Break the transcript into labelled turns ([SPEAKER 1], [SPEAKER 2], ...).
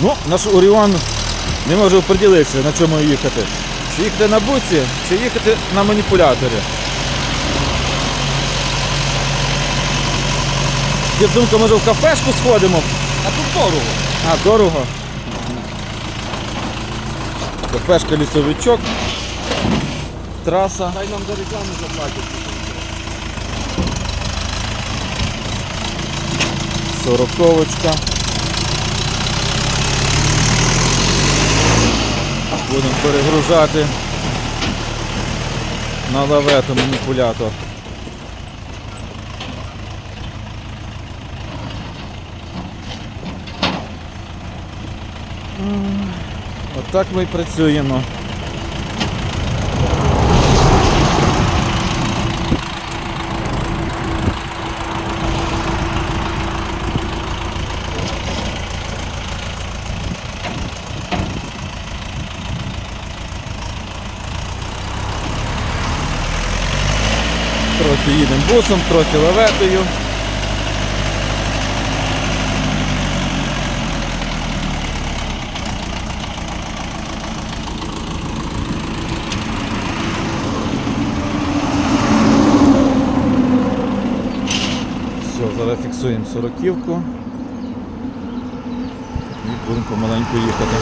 [SPEAKER 1] Ну, наш Оріон не може оприділитися, на чому їхати. Чи їхати на буці, чи їхати на маніпуляторі. Є думка, може в кафешку сходимо?
[SPEAKER 2] А тут дорого.
[SPEAKER 1] А, дорого. Кафешка лісовичок. Траса.
[SPEAKER 2] Хай нам за рекламу заплатять.
[SPEAKER 1] Сороковочка. Будемо перегружати на лавету маніпулятор. Отак ми і працюємо. Трохи їдемо бусом, трохи лаветою. Все, зараз фіксуємо сороківку і будемо помаленьку їхати.